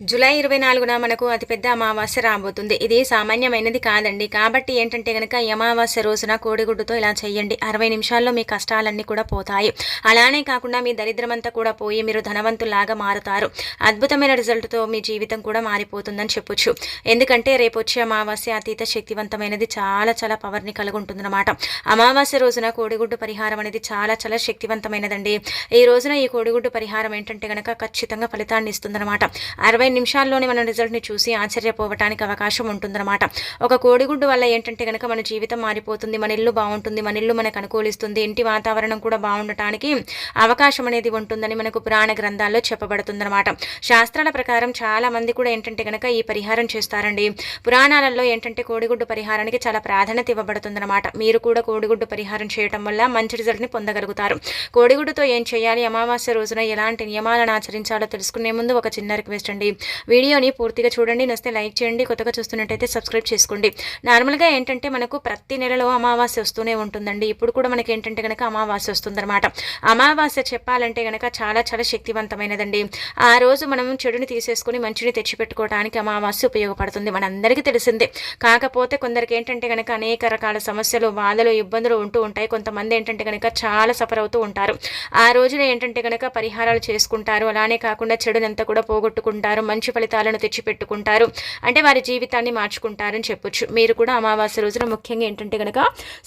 July ఇరవై నాలుగున మనకు అతిపెద్ద అమావాస్య రాబోతుంది. ఇది సామాన్యమైనది కాదండి. కాబట్టి ఏంటంటే కనుక ఈ అమావాస్య రోజున కోడిగుడ్డుతో ఇలా చేయండి. అరవై నిమిషాల్లో మీ కష్టాలన్నీ కూడా పోతాయి. అలానే కాకుండా మీ దరిద్రమంతా కూడా పోయి మీరు ధనవంతులాగా మారుతారు. అద్భుతమైన రిజల్ట్తో మీ జీవితం కూడా మారిపోతుందని చెప్పొచ్చు. ఎందుకంటే రేపు వచ్చే అమావాస్య అతీత శక్తివంతమైనది చాలా చాలా పవర్ని కలిగి ఉంటుందన్నమాట అమావాస్య రోజున కోడిగుడ్డు పరిహారం అనేది చాలా చాలా శక్తివంతమైనదండి. ఈ రోజున ఈ కోడిగుడ్డు పరిహారం ఏంటంటే కనుక ఖచ్చితంగా ఫలితాన్ని ఇస్తుందన్నమాట. అరవై నిమిషాల్లోనే మనం రిజల్ట్ని చూసి ఆశ్చర్యపోవటానికి అవకాశం ఉంటుందన్నమాట. ఒక కోడిగుడ్డు వల్ల ఏంటంటే కనుక మన జీవితం మారిపోతుంది మన ఇల్లు బాగుంటుంది మన ఇల్లు మనకు అనుకూలిస్తుంది ఇంటి వాతావరణం కూడా బాగుండటానికి అవకాశం అనేది ఉంటుందని మనకు పురాణ గ్రంథాల్లో చెప్పబడుతుందన్నమాట. శాస్త్రాల ప్రకారం చాలా మంది కూడా ఏంటంటే కనుక ఈ పరిహారం చేస్తారండి. పురాణాలలో ఏంటంటే కోడిగుడ్డు పరిహారానికి చాలా ప్రాధాన్యత ఇవ్వబడుతుందన్నమాట. మీరు కూడా కోడిగుడ్డు పరిహారం చేయటం వల్ల మంచి రిజల్ట్ని పొందగలుగుతారు. కోడిగుడ్డుతో ఏం చేయాలి? అమావాస్య రోజున ఎలాంటి నియమాలను ఆచరించాలో తెలుసుకునే ముందు ఒక చిన్న రిక్వెస్ట్ అండి. వీడియోని పూర్తిగా చూడండి. నస్తే లైక్ చేయండి. కొత్తగా చూస్తున్నట్టయితే సబ్స్క్రైబ్ చేసుకోండి. నార్మల్గా ఏంటంటే మనకు ప్రతి నెలలో అమావాస్య వస్తూనే ఉంటుందండి. ఇప్పుడు కూడా మనకి ఏంటంటే కనుక అమావాస్య వస్తుందన్నమాట. అమావాస్య చెప్పాలంటే కనుక చాలా చాలా శక్తివంతమైనదండి. ఆ రోజు మనం చెడుని తీసేసుకుని మంచిని తెచ్చిపెట్టుకోవడానికి అమావాస్య ఉపయోగపడుతుంది. మనందరికీ తెలిసిందే. కాకపోతే కొందరికి ఏంటంటే కనుక అనేక రకాల సమస్యలు బాధలు ఇబ్బందులు ఉంటూ ఉంటాయి. కొంతమంది ఏంటంటే కనుక చాలా సఫర్ అవుతూ ఉంటారు. ఆ రోజున ఏంటంటే కనుక పరిహారాలు చేసుకుంటారు. అలానే కాకుండా చెడునంతా కూడా పోగొట్టుకుంటారు. మంచి ఫలితాలను తెచ్చిపెట్టుకుంటారు. అంటే వారి జీవితాన్ని మార్చుకుంటారని చెప్పొచ్చు. మీరు కూడా అమావాస్య రోజున ముఖ్యంగా ఏంటంటే కనుక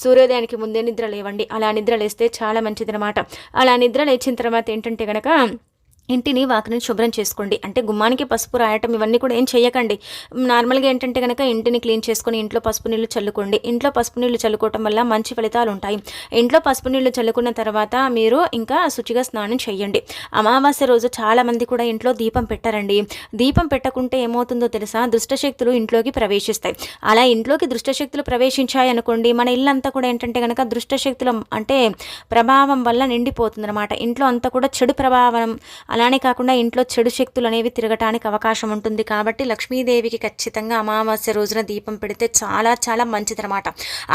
సూర్యోదయానికి ముందే నిద్ర లేవండి. అలా నిద్ర లేస్తే చాలా మంచిదనమాట అలా నిద్ర లేచిన తర్వాత ఏంటంటే కనుక ఇంటిని వాకిని శుభ్రం చేసుకోండి. అంటే గుమ్మానికి పసుపు రాయటం ఇవన్నీ కూడా ఏం చేయకండి నార్మల్గా ఏంటంటే కనుక ఇంటిని క్లీన్ చేసుకొని ఇంట్లో పసుపు నీళ్ళు చల్లుకోండి. ఇంట్లో పసుపు నీళ్ళు చల్లుకోవటం వల్ల మంచి ఫలితాలు ఉంటాయి. ఇంట్లో పసుపు నీళ్ళు చల్లుకున్న తర్వాత మీరు ఇంకా శుచిగా స్నానం చేయండి అమావాస్య రోజు చాలా మంది కూడా ఇంట్లో దీపం పెట్టారండి. దీపం పెట్టకుంటే ఏమవుతుందో తెలుసా? దుష్టశక్తులు ఇంట్లోకి ప్రవేశిస్తాయి. అలా ఇంట్లోకి దుష్టశక్తులు ప్రవేశించాయి అనుకోండి మన ఇల్లంతా కూడా ఏంటంటే కనుక దుష్టశక్తుల అంటే ప్రభావం వల్ల నిండిపోతుంది అనమాట ఇంట్లో అంతా కూడా చెడు ప్రభావం అలానే కాకుండా ఇంట్లో చెడు శక్తులు అనేవి తిరగటానికి అవకాశం ఉంటుంది కాబట్టి లక్ష్మీదేవికి ఖచ్చితంగా అమావాస్య రోజున దీపం పెడితే చాలా చాలా మంచిదనమాట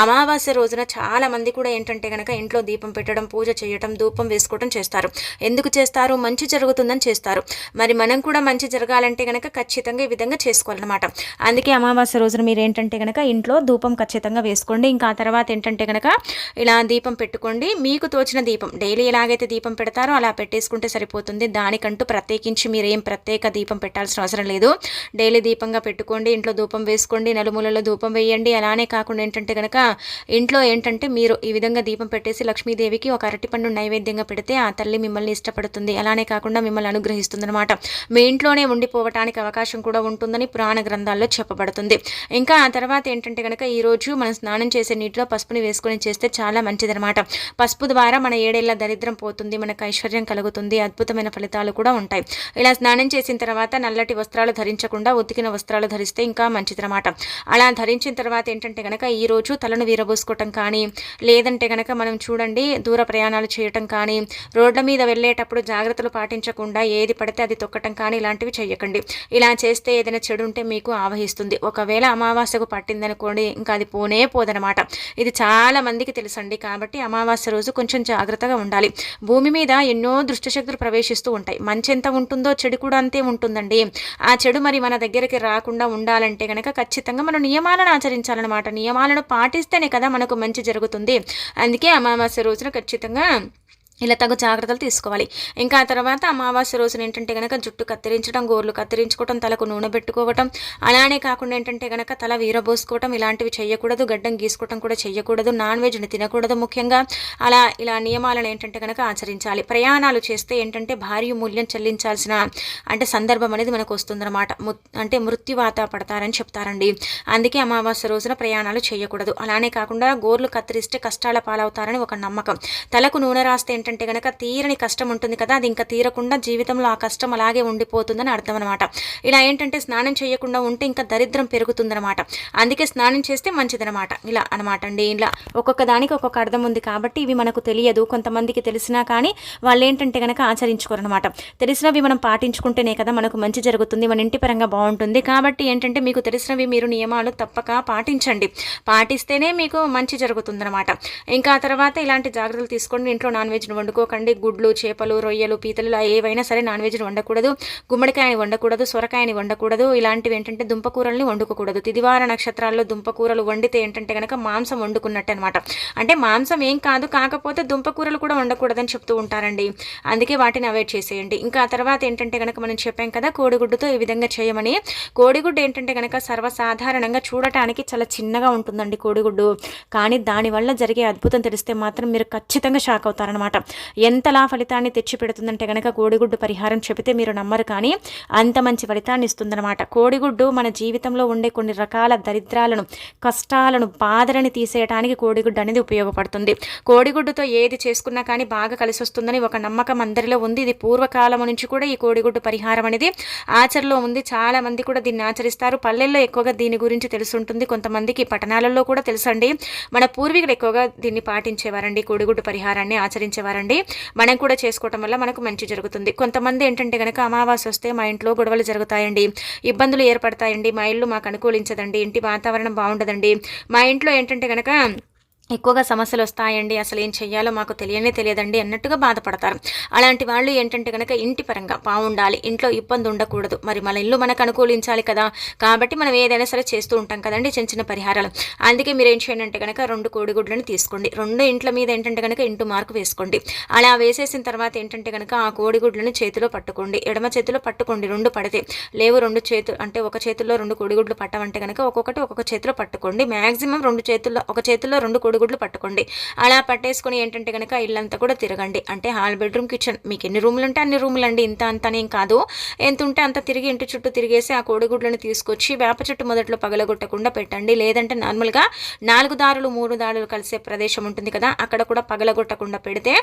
అమావాస్య రోజున చాలా మంది కూడా ఏంటంటే కనుక ఇంట్లో దీపం పెట్టడం పూజ చేయటం ధూపం వేసుకోవడం చేస్తారు. ఎందుకు చేస్తారు? మంచి జరుగుతుందని చేస్తారు. మరి మనం కూడా మంచి జరగాలంటే కనుక ఖచ్చితంగా ఈ విధంగా చేసుకోవాలన్నమాట. అందుకే అమావాస్య రోజున మీరు ఏంటంటే కనుక ఇంట్లో ధూపం ఖచ్చితంగా వేసుకోండి. ఇంకా ఆ తర్వాత ఏంటంటే కనుక ఇలా దీపం పెట్టుకోండి. మీకు తోచిన దీపం. డైలీ ఎలాగైతే దీపం పెడతారో అలా పెట్టేసుకుంటే సరిపోతుంది. దానికంటూ ప్రత్యేకించి మీరు ఏం ప్రత్యేక దీపం పెట్టాల్సిన అవసరం లేదు. డైలీ దీపంగా పెట్టుకోండి ఇంట్లో ధూపం వేసుకోండి నలుమూలలో ధూపం వేయండి. అలానే కాకుండా ఏంటంటే కనుక ఇంట్లో ఏంటంటే మీరు ఈ విధంగా దీపం పెట్టేసి లక్ష్మీదేవికి ఒక అరటిపండు నైవేద్యంగా పెడితే ఆ తల్లి మిమ్మల్ని ఇష్టపడుతుంది. అలానే కాకుండా మిమ్మల్ని అనుగ్రహిస్తుంది అనమాట మీ ఇంట్లోనే ఉండిపోవటానికి అవకాశం కూడా ఉంటుందని పురాణ గ్రంథాల్లో చెప్పబడుతుంది. ఇంకా ఆ తర్వాత ఏంటంటే కనుక ఈరోజు మనం స్నానం చేసే నీటిలో పసుపుని వేసుకొని చేస్తే చాలా మంచిదనమాట పసుపు ద్వారా మన ఏడేళ్ళ దరిద్రం పోతుంది మనకు ఐశ్వర్యం కలుగుతుంది అద్భుతమైన ఫలితాలు కూడా ఉంటాయి. ఇలా స్నానం చేసిన తర్వాత నల్లటి వస్త్రాలు ధరించకుండా ఉతికిన వస్త్రాలు ధరిస్తే ఇంకా మంచిదనమాట అలా ధరించిన తర్వాత ఏంటంటే కనుక ఈరోజు తలను వీరబోసుకోవటం కానీ లేదంటే కనుక మనం చూడండి దూర ప్రయాణాలు చేయటం కానీ రోడ్ల మీద వెళ్ళేటప్పుడు జాగ్రత్తలు పాటించకుండా ఏది పడితే అది తొక్కటం కానీ ఇలాంటివి చేయకండి ఇలా చేస్తే ఏదైనా చెడు ఉంటే మీకు ఆవహిస్తుంది. ఒకవేళ అమావాస్యకు పట్టిందనుకోండి ఇంకా అది పోనే పోదనమాట ఇది చాలా మందికి తెలుసండి కాబట్టి అమావాస్య రోజు కొంచెం జాగ్రత్తగా ఉండాలి. భూమి మీద ఎన్నో దృష్టశక్తులు ప్రవేశిస్తూ ఉంటాయి. మంచి ఎంత ఉంటుందో చెడు కూడా అంతే ఉంటుందండి. ఆ చెడు మరి మన దగ్గరికి రాకుండా ఉండాలంటే కనుక ఖచ్చితంగా మనం నియమాలను ఆచరించాలన్నమాట. నియమాలను పాటిస్తేనే కదా మనకు మంచి జరుగుతుంది. అందుకే అమావాస్య రోజున ఖచ్చితంగా ఇలా తగు జాగ్రత్తలు తీసుకోవాలి. ఇంకా ఆ తర్వాత అమావాస్య రోజున ఏంటంటే కనుక జుట్టు కత్తిరించడం గోర్లు కత్తిరించుకోవటం తలకు నూనె పెట్టుకోవటం అలానే కాకుండా ఏంటంటే కనుక తల వీరబోసుకోవటం ఇలాంటివి చేయకూడదు గడ్డం గీసుకోవటం కూడా చేయకూడదు నాన్ వెజ్ని తినకూడదు ముఖ్యంగా. అలా ఇలా నియమాలను ఏంటంటే కనుక ఆచరించాలి. ప్రయాణాలు చేస్తే ఏంటంటే భారీ మూల్యం చెల్లించాల్సిన అంటే సందర్భం అనేది మనకు వస్తుందన్నమాట. అంటే మృత్యువాత పడతారని చెప్తారండి. అందుకే అమావాస్య రోజున ప్రయాణాలు చేయకూడదు అలానే కాకుండా గోర్లు కత్తిరిస్తే కష్టాల పాలవుతారని ఒక నమ్మకం. తలకు నూనె రాస్తే ఏంటంటే కనుక తీరని కష్టం ఉంటుంది కదా అది ఇంకా తీరకుండా జీవితంలో ఆ కష్టం అలాగే ఉండిపోతుందని అర్థం అనమాట ఇలా ఏంటంటే స్నానం చేయకుండా ఉంటే ఇంకా దరిద్రం పెరుగుతుందనమాట అందుకే స్నానం చేస్తే మంచిదనమాట ఇలా అనమాట అండి. ఇలా ఒక్కొక్క దానికి ఒక్కొక్క అర్థం ఉంది కాబట్టి ఇవి మనకు తెలియదు. కొంతమందికి తెలిసినా కానీ వాళ్ళు ఏంటంటే కనుక ఆచరించుకోరనమాట తెలిసినవి మనం పాటించుకుంటేనే కదా మనకు మంచి జరుగుతుంది మన ఇంటి పరంగా బాగుంటుంది. కాబట్టి ఏంటంటే మీకు తెలిసినవి మీరు నియమాలు తప్పక పాటించండి. పాటిస్తేనే మీకు మంచి జరుగుతుందనమాట ఇంకా తర్వాత ఇలాంటి జాగ్రత్తలు తీసుకోండి. ఇంట్లో నాన్ వెజ్ వెజ్ను వండుకోకండి. గుడ్లు చేపలు రొయ్యలు పీతలు ఇలా ఏవైనా సరే నాన్ వెజ్ని వండకూడదు. గుమ్మడికాయని వండకూడదు సొరకాయని వండకూడదు. ఇలాంటివి ఏంటంటే దుంపకూరల్ని వండుకోకూడదు. తిదివార నక్షత్రాల్లో దుంపకూరలు వండితే ఏంటంటే కనుక మాంసం వండుకున్నట్టు అనమాట అంటే మాంసం ఏం కాదు కాకపోతే దుంపకూరలు కూడా వండకూడదని చెప్తూ ఉంటారండి. అందుకే వాటిని అవాయిడ్ చేసేయండి. ఇంకా ఆ తర్వాత ఏంటంటే కనుక మనం చెప్పాం కదా కోడిగుడ్డుతో ఈ విధంగా చేయమని. కోడిగుడ్డు ఏంటంటే కనుక సర్వసాధారణంగా చూడటానికి చాలా చిన్నగా ఉంటుందండి కోడిగుడ్డు. కానీ దానివల్ల జరిగే అద్భుతం తెలిస్తే మాత్రం మీరు ఖచ్చితంగా షాక్ అవుతారనమాట. ఎంతలా ఫలితాన్ని తెచ్చిపెడుతుందంటే కనుక కోడిగుడ్డు పరిహారం చెబితే మీరు నమ్మరు కానీ అంత మంచి ఫలితాన్ని ఇస్తుందన్నమాట. కోడిగుడ్డు మన జీవితంలో ఉండే కొన్ని రకాల దరిద్రాలను కష్టాలను బాధలని తీసేయడానికి కోడిగుడ్డు అనేది ఉపయోగపడుతుంది. కోడిగుడ్డుతో ఏది చేసుకున్నా కానీ బాగా కలిసి వస్తుందని ఒక నమ్మకం అందరిలో ఉంది. ఇది పూర్వకాలం నుంచి కూడా ఈ కోడిగుడ్డు పరిహారం అనేది ఆచరణలో ఉంది. చాలా మంది కూడా దీన్ని ఆచరిస్తారు. పల్లెల్లో ఎక్కువగా దీని గురించి తెలుసుంటుంది. కొంతమందికి పట్టణాలలో కూడా తెలుసండి. మన పూర్వీకులు ఎక్కువగా దీన్ని పాటించేవారండి. కోడిగుడ్డు పరిహారాన్ని ఆచరించేవారు. ఆచరించేవారండి మనం కూడా చేసుకోవటం వల్ల మనకు మంచి జరుగుతుంది. కొంతమంది ఏంటంటే కనుక అమావాస్య వస్తే మా ఇంట్లో గొడవలు జరుగుతాయండి. ఇబ్బందులు ఏర్పడతాయండి. మా ఇల్లు మాకు అనుకూలించదండి. ఇంటి వాతావరణం బాగుండదండి. మా ఇంట్లో ఏంటంటే కనుక ఎక్కువగా సమస్యలు వస్తాయండి అసలు ఏం చెయ్యాలో మాకు తెలియనే తెలియదండి అన్నట్టుగా బాధపడతారు. అలాంటి వాళ్ళు ఏంటంటే కనుక ఇంటి పరంగా బాగుండాలి ఇంట్లో ఇబ్బంది ఉండకూడదు. మరి మన ఇల్లు మనకు అనుకూలించాలి కదా కాబట్టి మనం ఏదైనా సరే చేస్తూ ఉంటాం కదండి చిన్న చిన్న పరిహారాలు. అందుకే మీరు ఏం చేయండి అంటే కనుక రెండు కోడిగుడ్లను తీసుకోండి. రెండు ఇంట్ల మీద ఏంటంటే కనుక ఇంటు మార్కు వేసుకోండి. అలా వేసేసిన తర్వాత ఏంటంటే కనుక ఆ కోడిగుడ్లను చేతిలో పట్టుకోండి. ఎడమ చేతిలో పట్టుకోండి రెండు పడితే. లేవు రెండు చేతులు అంటే ఒక చేతుల్లో రెండు కోడిగుడ్లు పట్టమంటే కనుక ఒక్కొక్కటి ఒక్కొక్క చేతిలో పట్టుకోండి. మ్యాక్సిమం రెండు చేతుల్లో ఒక చేతుల్లో రెండు కోడి కోడిగుడ్లు పట్టుకోండి. అలా పట్టేసుకొని ఏంటంటే కనుక ఇల్లంతా కూడా తిరగండి. అంటే హాల్ బెడ్రూమ్ కిచెన్ మీకు ఎన్ని రూములు ఉంటే అన్ని రూములు అండి ఇంత అంతనేం కాదు. ఎంత ఉంటే అంత తిరిగి ఇంటి చుట్టూ తిరిగేసి ఆ కోడిగుడ్లను తీసుకొచ్చి వేప చెట్టు మొదట్లో పగలగొట్టకుండా పెట్టండి. లేదంటే నార్మల్గా నాలుగు దారులు మూడు దారులు కలిసే ప్రదేశం ఉంటుంది కదా అక్కడ కూడా పగలగొట్టకుండా పెడితే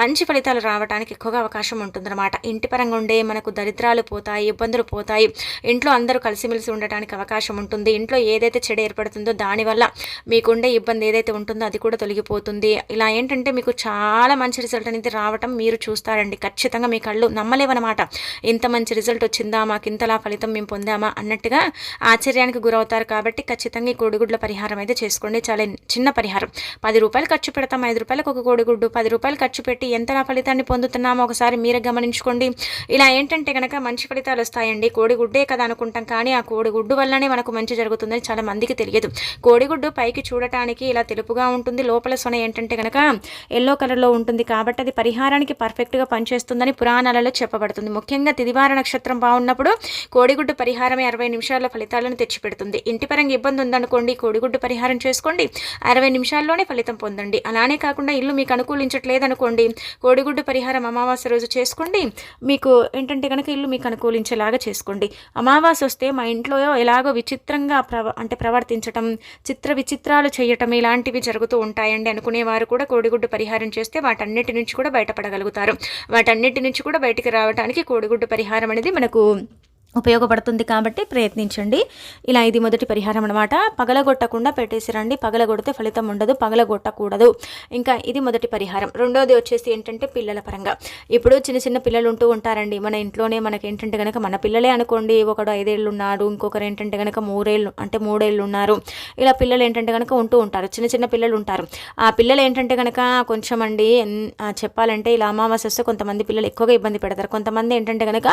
మంచి ఫలితాలు రావడానికి ఎక్కువగా అవకాశం ఉంటుందన్నమాట. ఇంటి పరంగా ఉండే మనకు దరిద్రాలు పోతాయి ఇబ్బందులు పోతాయి. ఇంట్లో అందరూ కలిసిమెలిసి ఉండటానికి అవకాశం ఉంటుంది. ఇంట్లో ఏదైతే చెడు ఏర్పడుతుందో దానివల్ల మీకుండే ఇబ్బంది ఏదైతే ఉంటుందో ఉందో అది కూడా తొలగిపోతుంది. ఇలా ఏంటంటే మీకు చాలా మంచి రిజల్ట్ అనేది రావటం మీరు చూస్తారండి. ఖచ్చితంగా మీ కళ్ళు నమ్మలేవన్నమాట ఇంత మంచి రిజల్ట్ వచ్చిందా మాకు ఇంతలా ఫలితం మేము పొందామా అన్నట్టుగా ఆశ్చర్యానికి గురవుతారు కాబట్టి ఖచ్చితంగా ఈ కోడిగుడ్ల పరిహారం అయితే చేసుకోండి. చాలా చిన్న పరిహారం. పది రూపాయలు ఖర్చు పెడతాం ఐదు రూపాయలకు ఒక కోడిగుడ్డు పది రూపాయలు ఖర్చు పెట్టి ఎంతలా ఫలితాన్ని పొందుతున్నామో ఒకసారి మీరే గమనించుకోండి. ఇలా ఏంటంటే కనుక మంచి ఫలితాలు వస్తాయండి. కోడిగుడ్డే కదా అనుకుంటాం కానీ ఆ కోడిగుడ్డు వల్లనే మనకు మంచి జరుగుతుందని చాలా మందికి తెలియదు. కోడిగుడ్డు పైకి చూడటానికి ఇలా తెలుపుగా ఉంటుంది. లోపల సొన ఏంటంటే కనుక ఎల్లో కలర్లో ఉంటుంది కాబట్టి అది పరిహారానికి పర్ఫెక్ట్గా పనిచేస్తుందని పురాణాలలో చెప్పబడుతుంది. ముఖ్యంగా తిదివార నక్షత్రం బాగున్నప్పుడు కోడిగుడ్డు పరిహారమే అరవై నిమిషాల ఫలితాలను తెచ్చిపెడుతుంది. ఇంటి పరంగా ఇబ్బంది ఉందనుకోండి కోడిగుడ్డు పరిహారం చేసుకోండి అరవై నిమిషాల్లోనే ఫలితం పొందండి. అలానే కాకుండా ఇల్లు మీకు అనుకూలించట్లేదనుకోండి కోడిగుడ్డు పరిహారం అమావాస్య రోజు చేసుకోండి. మీకు ఏంటంటే కనుక ఇల్లు మీకు అనుకూలించేలాగా చేసుకోండి. అమావాస్య వస్తే మా ఇంట్లో ఎలాగో విచిత్రంగా ప్రవ అంటే ప్రవర్తించటం చిత్ర విచిత్రాలు చేయటం ఇలాంటివి జరుగుతాయి. జరుగుతూ ఉంటాయండి అనుకునేవారు కూడా కోడిగుడ్డు పరిహారం చేస్తే వాటన్నిటి నుంచి కూడా బయటపడగలుగుతారు. వాటన్నిటి నుంచి కూడా బయటికి రావడానికి కోడిగుడ్డు పరిహారం అనేది మనకు ఉపయోగపడుతుంది కాబట్టి ప్రయత్నించండి. ఇలా ఇది మొదటి పరిహారం అనమాట పగలగొట్టకుండా పెట్టేసిరండి. పగలగొడితే ఫలితం ఉండదు. పగలగొట్టకూడదు. ఇంకా ఇది మొదటి పరిహారం. రెండోది వచ్చేసి ఏంటంటే పిల్లల పరంగా. ఇప్పుడు చిన్న చిన్న పిల్లలు ఉంటూ ఉంటారండి. మన ఇంట్లోనే మనకి ఏంటంటే కనుక మన పిల్లలే అనుకోండి. ఒకడు ఐదేళ్ళు ఉన్నాడు. ఇంకొకరు ఏంటంటే కనుక మూడేళ్ళు అంటే మూడేళ్ళు ఉన్నారు. ఇలా పిల్లలు ఏంటంటే కనుక ఉంటూ ఉంటారు. చిన్న చిన్న పిల్లలు ఉంటారు. ఆ పిల్లలు ఏంటంటే కనుక కొంచెం అండి చెప్పాలంటే ఇలా అమావాస్య వస్తే కొంతమంది పిల్లలు ఎక్కువగా ఇబ్బంది పెడతారు. కొంతమంది ఏంటంటే కనుక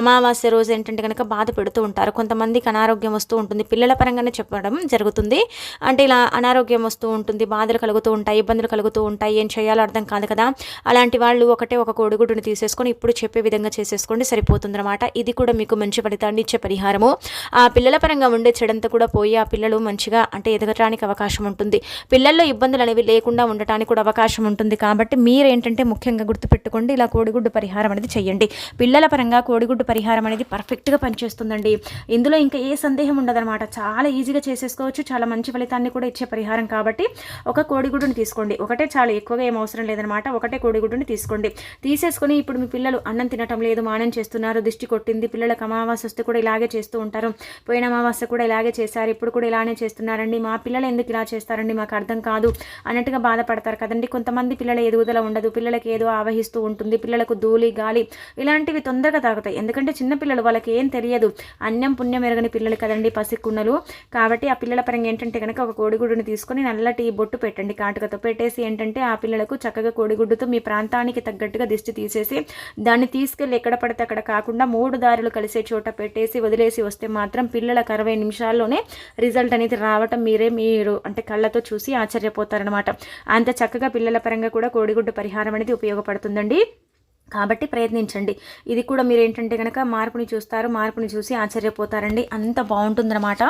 అమావాస్య రోజు ఏంటంటే ఏంటంటే కనుక బాధ పెడుతూ ఉంటారు. కొంతమందికి అనారోగ్యం వస్తూ ఉంటుంది. పిల్లల పరంగానే చెప్పడం జరుగుతుంది. అంటే ఇలా అనారోగ్యం వస్తూ ఉంటుంది. బాధలు కలుగుతూ ఉంటాయి. ఇబ్బందులు కలుగుతూ ఉంటాయి. ఏం చేయాలో అర్థం కాదు కదా. అలాంటి వాళ్ళు ఒకటే ఒక కోడిగుడ్డుని తీసేసుకొని ఇప్పుడు చెప్పే విధంగా చేసేసుకోండి. సరిపోతుందన్నమాట. ఇది కూడా మీకు మంచి ఫలితాన్ని ఇచ్చే పరిహారము. ఆ పిల్లల పరంగా ఉండే చెడంతా కూడా పోయి ఆ పిల్లలు మంచిగా అంటే ఎదగటానికి అవకాశం ఉంటుంది. పిల్లల్లో ఇబ్బందులు అనేవి లేకుండా ఉండటానికి కూడా అవకాశం ఉంటుంది. కాబట్టి మీరు ఏంటంటే ముఖ్యంగా గుర్తుపెట్టుకోండి. ఇలా కోడిగుడ్డు పరిహారం అనేది చేయండి. పిల్లల పరంగా కోడిగుడ్డు పరిహారం అనేది పర్ఫెక్ట్ పర్ఫెక్ట్గా పనిచేస్తుందండి. ఇందులో ఇంకా ఏ సందేహం ఉండదన్నమాట. చాలా ఈజీగా చేసేసుకోవచ్చు. చాలా మంచి ఫలితాన్ని కూడా ఇచ్చే పరిహారం కాబట్టి ఒక కోడిగుడ్డుని తీసుకోండి. ఒకటే చాలా ఎక్కువగా ఏం అవసరం లేదనమాట ఒకటే కోడిగుడ్డుని తీసుకోండి. తీసేసుకొని ఇప్పుడు మీ పిల్లలు అన్నం తినటం లేదు మానం చేస్తున్నారు దిష్టి కొట్టింది పిల్లలకు అమావాస్య వస్తే కూడా ఇలాగే చేస్తూ ఉంటారు. పోయిన అమావాస్య కూడా ఇలాగే చేశారు. ఇప్పుడు కూడా ఇలానే చేస్తున్నారండి. మా పిల్లలు ఎందుకు ఇలా చేస్తారండి? మాకు అర్థం కాదు అన్నట్టుగా బాధపడతారు కదండి. కొంతమంది పిల్లల ఎదుగుదల ఉండదు. పిల్లలకి ఏదో ఆవహిస్తూ ఉంటుంది. పిల్లలకు ధూళి గాలి ఇలాంటివి తొందరగా తాగుతాయి. ఎందుకంటే చిన్నపిల్లలు వాళ్ళకి ఏ ఏం తెలియదు. అన్నం పుణ్యం ఎరగని పిల్లలు కదండి పసికుండలు కాబట్టి ఆ పిల్లల పరంగా ఏంటంటే కనుక ఒక కోడిగుడ్డుని తీసుకొని నల్లటి బొట్టు పెట్టండి. కాటుకతో పెట్టేసి ఏంటంటే ఆ పిల్లలకు చక్కగా కోడిగుడ్డుతో మీ ప్రాంతానికి తగ్గట్టుగా దిష్టి తీసేసి దాన్ని తీసుకెళ్ళి ఎక్కడ పడితే అక్కడ కాకుండా మూడు దారులు కలిసే చోట పెట్టేసి వదిలేసి వస్తే మాత్రం పిల్లలకు అరవై నిమిషాల్లోనే రిజల్ట్ అనేది రావటం మీరే మీరు అంటే కళ్ళతో చూసి ఆశ్చర్యపోతారనమాట అంత చక్కగా పిల్లల పరంగా కూడా కోడిగుడ్డు పరిహారం అనేది ఉపయోగపడుతుందండి. కాబట్టి ప్రయత్నించండి. ఇది కూడా మీరు ఏంటంటే కనుక మార్పుని చూస్తారు మార్పుని చూసి ఆశ్చర్యపోతారండి. అంత బాగుంటుందన్నమాట.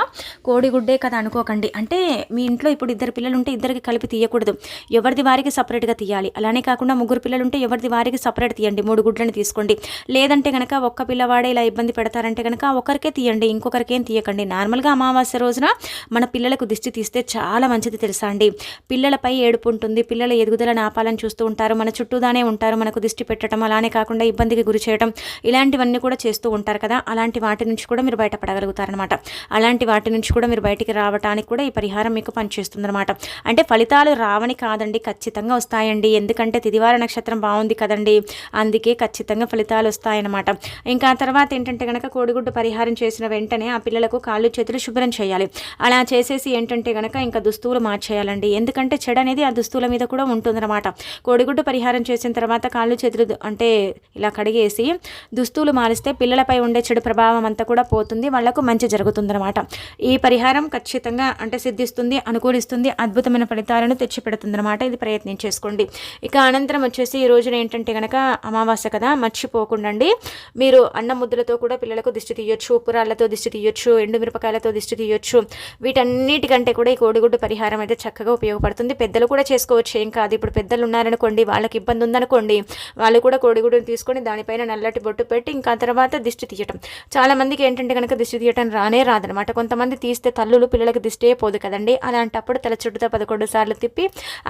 కోడిగుడ్డే కదా అనుకోకండి. అంటే మీ ఇంట్లో ఇప్పుడు ఇద్దరు పిల్లలు ఉంటే ఇద్దరికి కలిపి తీయకూడదు. ఎవరిది వారికి సపరేట్గా తీయాలి. అలానే కాకుండా ముగ్గురు పిల్లలు ఉంటే ఎవరిది వారికి సపరేట్ తీయండి. మూడు గుడ్లని తీసుకోండి. లేదంటే కనుక ఒక్క పిల్లవాడే ఇలా ఇబ్బంది పెడతారంటే కనుక ఒకరికే తీయండి ఇంకొకరికి ఏం తీయకండి. నార్మల్గా అమావాస్య రోజున మన పిల్లలకు దిష్టి తీస్తే చాలా మంచిది తెలుసా అండి. పిల్లలపై ఏడుపు ఉంటుంది. పిల్లల ఎదుగుదల ఆపాలని చూస్తూ ఉంటారు. మన చుట్టూదానే ఉంటారు. మనకు దిష్టి పెట్టడం అలానే కాకుండా ఇబ్బందికి గురి చేయడం ఇలాంటివన్నీ కూడా చేస్తూ ఉంటారు కదా. అలాంటి వాటి నుంచి కూడా మీరు బయటపడగలుగుతారనమాట అలాంటి వాటి నుంచి కూడా మీరు బయటికి రావడానికి కూడా ఈ పరిహారం మీకు పనిచేస్తుందన్నమాట. అంటే ఫలితాలు రావని కాదండి ఖచ్చితంగా వస్తాయండి. ఎందుకంటే తిదివార నక్షత్రం బాగుంది కదండి. అందుకే ఖచ్చితంగా ఫలితాలు వస్తాయన్నమాట. ఇంకా తర్వాత ఏంటంటే కనుక కోడిగుడ్డు పరిహారం చేసిన వెంటనే ఆ పిల్లలకు కాళ్ళు చేతులు శుభ్రం చేయాలి. అలా చేసేసి ఏంటంటే కనుక ఇంకా దుస్తువులు మార్చేయాలండి. ఎందుకంటే చెడ అనేది ఆ దుస్తువుల మీద కూడా ఉంటుందన్నమాట. కోడిగుడ్డు పరిహారం చేసిన తర్వాత కాళ్ళు చేతులు అంటే అంటే ఇలా కడిగేసి దుస్తులు మారిస్తే పిల్లలపై ఉండే చెడు ప్రభావం అంతా కూడా పోతుంది వాళ్ళకు మంచి జరుగుతుందన్నమాట. ఈ పరిహారం ఖచ్చితంగా అంటే సిద్ధిస్తుంది అనుకూలిస్తుంది అద్భుతమైన ఫలితాలను తెచ్చిపెడుతుందన్నమాట. ఇది ప్రయత్నం చేసుకోండి. ఇక అనంతరం వచ్చేసి ఈ రోజున ఏంటంటే కనుక అమావాస్య కదా మర్చిపోకుండండి. మీరు అన్న ముద్దలతో కూడా పిల్లలకు దిష్టి తీయొచ్చు ఉప్పురాళ్ళతో దిష్టి తీయొచ్చు ఎండుమిరపకాయలతో దిష్టి తీయొచ్చు. వీటన్నిటికంటే కూడా ఈ కోడిగుడ్డు పరిహారం అయితే చక్కగా ఉపయోగపడుతుంది. పెద్దలు కూడా చేసుకోవచ్చు. ఏం కాదు ఇప్పుడు పెద్దలు ఉన్నారనుకోండి వాళ్ళకి ఇబ్బంది ఉందనుకోండి వాళ్ళు కూడా కోడిగుడ్డుని తీసుకొని దానిపైన నల్లటి బొట్టు పెట్టి ఇంకా తర్వాత దిష్టి తీయటం. చాలామందికి ఏంటంటే కనుక దిష్టి తీయటం రానే రాదనమాట కొంతమంది తీస్తే తల్లులు పిల్లలకు దిష్టే పోదు కదండి. అలాంటప్పుడు తల చుట్టూతో పదకొండు సార్లు తిప్పి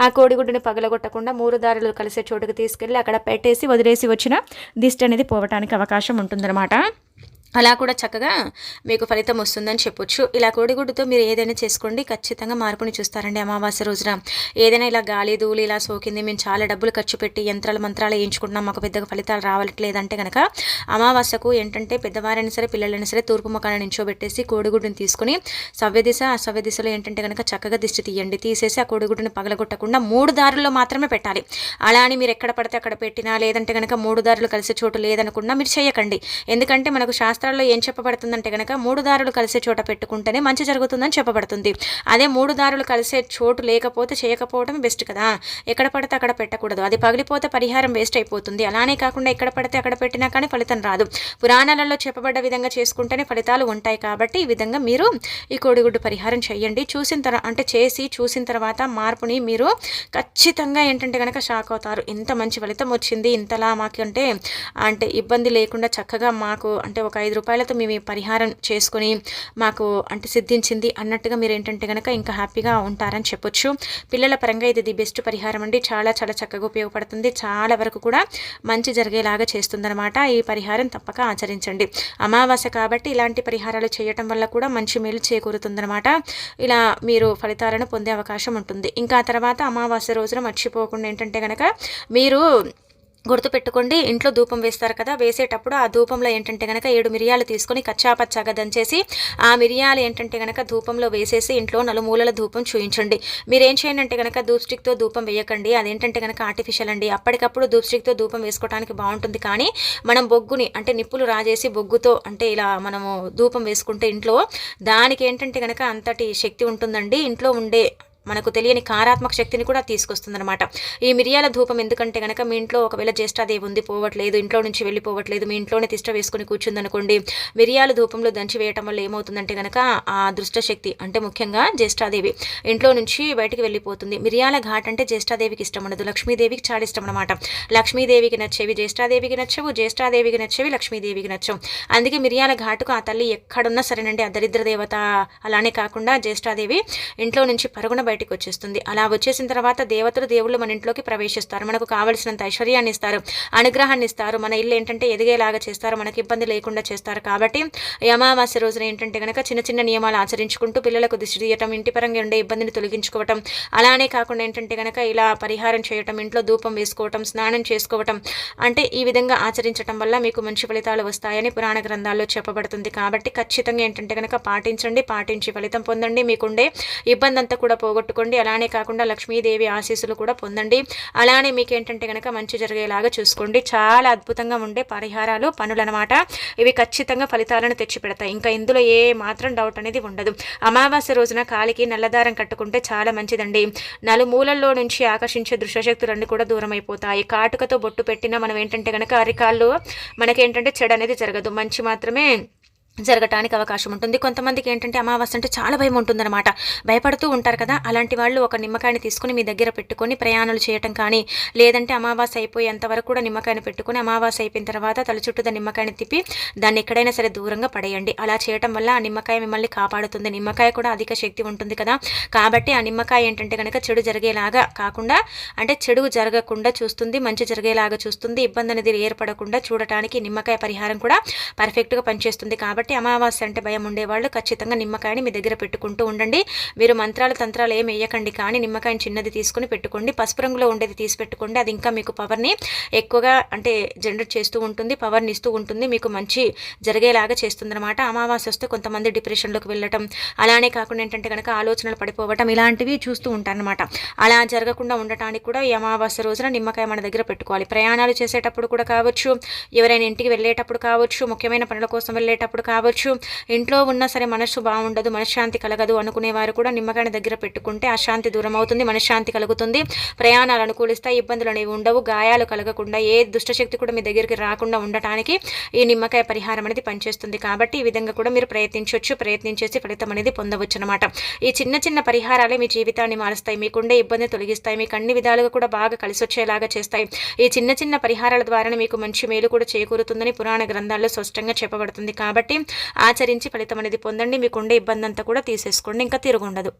ఆ కోడిగుడ్డుని పగలగొట్టకుండా మూడు దారులు కలిసే చోటుకు తీసుకెళ్ళి అక్కడ పెట్టేసి వదిలేసి వచ్చిన దిష్టి అనేది పోవటానికి అవకాశం ఉంటుందన్నమాట. అలా కూడా చక్కగా మీకు ఫలితం వస్తుందని చెప్పొచ్చు. ఇలా కోడిగుడ్డుతో మీరు ఏదైనా చేసుకోండి ఖచ్చితంగా మార్పుని చూస్తారండి అమావాస్య రోజున. ఏదైనా ఇలా గాలి ధూళి ఇలా సోకింది మేము చాలా డబ్బులు ఖర్చు పెట్టి యంత్రాలు మంత్రాలు వేయించుకుంటున్నాం మాకు పెద్దగా ఫలితాలు రావట్లేదంటే కనుక అమావాస్యకు ఏంటంటే పెద్దవారైనా సరే పిల్లలైనా సరే తూర్పు ముఖాన్ని నించోబెట్టేసి కోడిగుడ్డుని తీసుకుని సవ్యదిశ ఆ సవ్యదిశలో ఏంటంటే కనుక చక్కగా దిష్టి తీయండి. తీసేసి ఆ కోడిగుడ్డుని పగలగొట్టకుండా మూడు దారుల్లో మాత్రమే పెట్టాలి. అలా అని మీరు ఎక్కడ పడితే అక్కడ పెట్టినా లేదంటే కనుక మూడు దారులు కలిసే చోటు లేదనుకున్నా మీరు చేయకండి. ఎందుకంటే మనకు శాస్త్ర శాస్త్రాల్లో ఏం చెప్పబడుతుందంటే కనుక మూడు దారులు కలిసే చోట పెట్టుకుంటేనే మంచి జరుగుతుందని చెప్పబడుతుంది. అదే మూడు దారులు కలిసే చోటు లేకపోతే చేయకపోవడం బెస్ట్ కదా. ఎక్కడ పడితే అక్కడ పెట్టకూడదు. అది పగిలిపోతే పరిహారం వేస్ట్ అయిపోతుంది. అలానే కాకుండా ఎక్కడ పడితే అక్కడ పెట్టినా కానీ ఫలితం రాదు. పురాణాలలో చెప్పబడ్డ విధంగా చేసుకుంటేనే ఫలితాలు ఉంటాయి కాబట్టి ఈ విధంగా మీరు ఈ కోడిగుడ్డు పరిహారం చేయండి. చూసిన తర్వాత అంటే చేసి చూసిన తర్వాత మార్పుని మీరు ఖచ్చితంగా ఏంటంటే కనుక షాక్ అవుతారు. ఇంత మంచి ఫలితం వచ్చింది ఇంతలా మాకు అంటే అంటే ఇబ్బంది లేకుండా చక్కగా మాకు అంటే ఒక ఐదు ఐదు రూపాయలతో మేము పరిహారం చేసుకొని మాకు అంటే సిద్ధించింది అన్నట్టుగా మీరు ఏంటంటే కనుక ఇంకా హ్యాపీగా ఉంటారని చెప్పొచ్చు. పిల్లల పరంగా ఇది ది బెస్ట్ పరిహారం అండి. చాలా చాలా చక్కగా ఉపయోగపడుతుంది. చాలా వరకు కూడా మంచి జరిగేలాగా చేస్తుందనమాట ఈ పరిహారం తప్పక ఆచరించండి. అమావాస్య కాబట్టి ఇలాంటి పరిహారాలు చేయటం వల్ల కూడా మంచి మేలు చేకూరుతుందనమాట ఇలా మీరు ఫలితాలను పొందే అవకాశం ఉంటుంది. ఇంకా తర్వాత అమావాస్య రోజున మర్చిపోకుండా ఏంటంటే కనుక మీరు గుర్తుపెట్టుకోండి ఇంట్లో ధూపం వేస్తారు కదా వేసేటప్పుడు ఆ ధూపంలో ఏంటంటే కనుక ఏడు మిరియాలు తీసుకొని కచ్చాపచ్చాగా దంచేసి ఆ మిరియాలు ఏంటంటే కనుక ధూపంలో వేసేసి ఇంట్లో నలుమూలల ధూపం చూయించండి. మీరు ఏం చేయండి అంటే కనుక ధూప్ స్టిక్తో ధూపం వేయకండి అదేంటంటే కనుక ఆర్టిఫిషియల్ అండి. అప్పటికప్పుడు ధూప్ స్టిక్తో ధూపం వేసుకోవడానికి బాగుంటుంది కానీ మనం బొగ్గుని అంటే నిప్పులు రాజేసి బొగ్గుతో అంటే ఇలా మనము ధూపం వేసుకుంటే ఇంట్లో దానికి ఏంటంటే కనుక అంతటి శక్తి ఉంటుందండి. ఇంట్లో ఉండే మనకు తెలియని కారాత్మక శక్తిని కూడా తీసుకొస్తుందన్నమాట. ఈ మిరియాల ధూపం ఎందుకంటే కనుక మీ ఇంట్లో ఒకవేళ జ్యేష్ఠాదేవి ఉంది పోవట్లేదు ఇంట్లో నుంచి వెళ్ళిపోవట్లేదు మీ ఇంట్లోనే తిష్ట వేసుకుని కూర్చుందనుకోండి మిరియాల ధూపంలో దంచి వేయటం వల్ల ఏమవుతుందంటే కనుక ఆ దృష్టశక్తి అంటే ముఖ్యంగా జ్యేష్ఠాదేవి ఇంట్లో నుంచి బయటికి వెళ్ళిపోతుంది. మిరియాల ఘాట్ అంటే జ్యేష్ఠాదేవికి ఇష్టం ఉండదు లక్ష్మీదేవికి చాలా ఇష్టం అనమాట లక్ష్మీదేవికి నచ్చేవి జ్యేష్ఠాదేవికి నచ్చవు జ్యేష్ఠాదేవికి నచ్చేవి లక్ష్మీదేవికి నచ్చవు. అందుకే మిరియాల ఘాటుకు ఆ తల్లి ఎక్కడున్నా సరేనండి ఆ దరిద్ర దేవత అలానే కాకుండా జ్యేష్ఠాదేవి ఇంట్లో నుంచి పరుగున బయట బయటకు వచ్చేస్తుంది అలా వచ్చేసిన తర్వాత దేవతలు దేవుళ్ళు మన ఇంట్లోకి ప్రవేశిస్తారు. మనకు కావలసినంత ఐశ్వర్యాన్ని ఇస్తారు అనుగ్రహాన్ని ఇస్తారు. మన ఇల్లు ఏంటంటే ఎదిగేలాగా చేస్తారు. మనకి ఇబ్బంది లేకుండా చేస్తారు. కాబట్టి అమావాస్య రోజున ఏంటంటే కనుక చిన్న చిన్న నియమాలు ఆచరించుకుంటూ పిల్లలకు దిష్టి తీయటం ఇంటి పరంగా ఉండే ఇబ్బందిని తొలగించుకోవటం అలానే కాకుండా ఏంటంటే కనుక ఇలా పరిహారం చేయటం ఇంట్లో ధూపం వేసుకోవటం స్నానం చేసుకోవటం అంటే ఈ విధంగా ఆచరించడం వల్ల మీకు మంచి ఫలితాలు వస్తాయని పురాణ గ్రంథాల్లో చెప్పబడుతుంది. కాబట్టి ఖచ్చితంగా ఏంటంటే కనుక పాటించండి పాటించి ఫలితం పొందండి. మీకుండే ఇబ్బంది అంతా కూడా పోగొట్టుకోండి. అలానే కాకుండా లక్ష్మీదేవి ఆశీస్సులు కూడా పొందండి. అలానే మీకు ఏంటంటే కనుక మంచి జరిగేలాగా చూసుకోండి. చాలా అద్భుతంగా ఉండే పరిహారాలు పనులు అనమాట ఇవి ఖచ్చితంగా ఫలితాలను తెచ్చిపెడతాయి. ఇంకా ఇందులో ఏ మాత్రం డౌట్ అనేది ఉండదు. అమావాస్య రోజున కాలికి నల్లదారం కట్టుకుంటే చాలా మంచిదండి. నలుమూలల్లో నుంచి ఆకర్షించే దృశ్యశక్తులన్నీ కూడా దూరం అయిపోతాయి కాటుకతో బొట్టు పెట్టినా మనం ఏంటంటే కనుక అరికాళ్ళు మనకేంటంటే చెడు అనేది జరగదు. మంచి మాత్రమే జరగటానికి అవకాశం ఉంటుంది. కొంతమందికి ఏంటంటే అమావాస్య అంటే చాలా భయం ఉంటుందన్నమాట. భయపడుతూ ఉంటారు కదా అలాంటి వాళ్ళు ఒక నిమ్మకాయని తీసుకుని మీ దగ్గర పెట్టుకొని ప్రయాణాలు చేయటం కానీ లేదంటే అమావాస్య అయిపోయేంత వరకు కూడా నిమ్మకాయని పెట్టుకుని అమావాస్య అయిపోయిన తర్వాత తల చుట్టూ నిమ్మకాయని తిప్పి దాన్ని ఎక్కడైనా సరే దూరంగా పడేయండి. అలా చేయటం వల్ల ఆ నిమ్మకాయ మిమ్మల్ని కాపాడుతుంది. నిమ్మకాయ కూడా అధిక శక్తి ఉంటుంది కదా. కాబట్టి ఆ నిమ్మకాయ ఏంటంటే కనుక చెడు జరిగేలాగా కాకుండా అంటే చెడు జరగకుండా చూస్తుంది మంచి జరిగేలాగా చూస్తుంది ఇబ్బంది అనేది ఏర్పడకుండా చూడటానికి నిమ్మకాయ పరిహారం కూడా పర్ఫెక్ట్గా పనిచేస్తుంది. కాబట్టి కాబట్టి అమావాస్య అంటే భయం ఉండేవాళ్ళు ఖచ్చితంగా నిమ్మకాయని మీ దగ్గర పెట్టుకుంటూ ఉండండి. మీరు మంత్రాలు తంత్రాలు ఏం వేయకండి కానీ నిమ్మకాయని చిన్నది తీసుకుని పెట్టుకోండి. పసుపు రంగులో ఉండేది తీసి పెట్టుకోండి. అది ఇంకా మీకు పవర్ని ఎక్కువగా అంటే జనరేట్ చేస్తూ ఉంటుంది పవర్ని ఇస్తూ ఉంటుంది. మీకు మంచి జరిగేలాగా చేస్తుందన్నమాట. అమావాస్య వస్తే కొంతమంది డిప్రెషన్లోకి వెళ్ళటం అలానే కాకుండా ఏంటంటే కనుక ఆలోచనలు పడిపోవటం ఇలాంటివి చూస్తూ ఉంటారనమాట అలా జరగకుండా ఉండటానికి కూడా ఈ అమావాస్య రోజున నిమ్మకాయ మన దగ్గర పెట్టుకోవాలి. ప్రయాణాలు చేసేటప్పుడు కూడా కావచ్చు ఎవరైనా ఇంటికి వెళ్ళేటప్పుడు కావచ్చు ముఖ్యమైన పనుల కోసం వెళ్ళేటప్పుడు కావచ్చు. ఇంట్లో ఉన్నా సరే మనస్సు బాగుండదు మనశ్శాంతి కలగదు అనుకునేవారు కూడా నిమ్మకాయ దగ్గర పెట్టుకుంటే అశాంతి దూరం అవుతుంది మనశ్శాంతి కలుగుతుంది. ప్రయాణాలు అనుకూలిస్తాయి ఇబ్బందులు అనేవి ఉండవు గాయాలు కలగకుండా ఏ దుష్టశక్తి కూడా మీ దగ్గరికి రాకుండా ఉండటానికి ఈ నిమ్మకాయ పరిహారం అనేది పనిచేస్తుంది. కాబట్టి ఈ విధంగా కూడా మీరు ప్రయత్నించవచ్చు ప్రయత్నించేసి ఫలితం అనేది పొందవచ్చు అనమాట ఈ చిన్న చిన్న పరిహారాలే మీ జీవితాన్ని మారుస్తాయి మీకుండే ఇబ్బంది తొలగిస్తాయి మీకు అన్ని విధాలుగా కూడా బాగా కలిసి వచ్చేలాగా చేస్తాయి. ఈ చిన్న చిన్న పరిహారాల ద్వారానే మీకు మంచి మేలు కూడా చేకూరుతుందని పురాణ గ్రంథాల్లో స్పష్టంగా చెప్పబడుతుంది. కాబట్టి ఆచరించి ఫలితం అనేది పొందండి. మీకుండే ఇబ్బంది అంతా కూడా తీసేసుకోండి. ఇంకా తిరుగుండదు.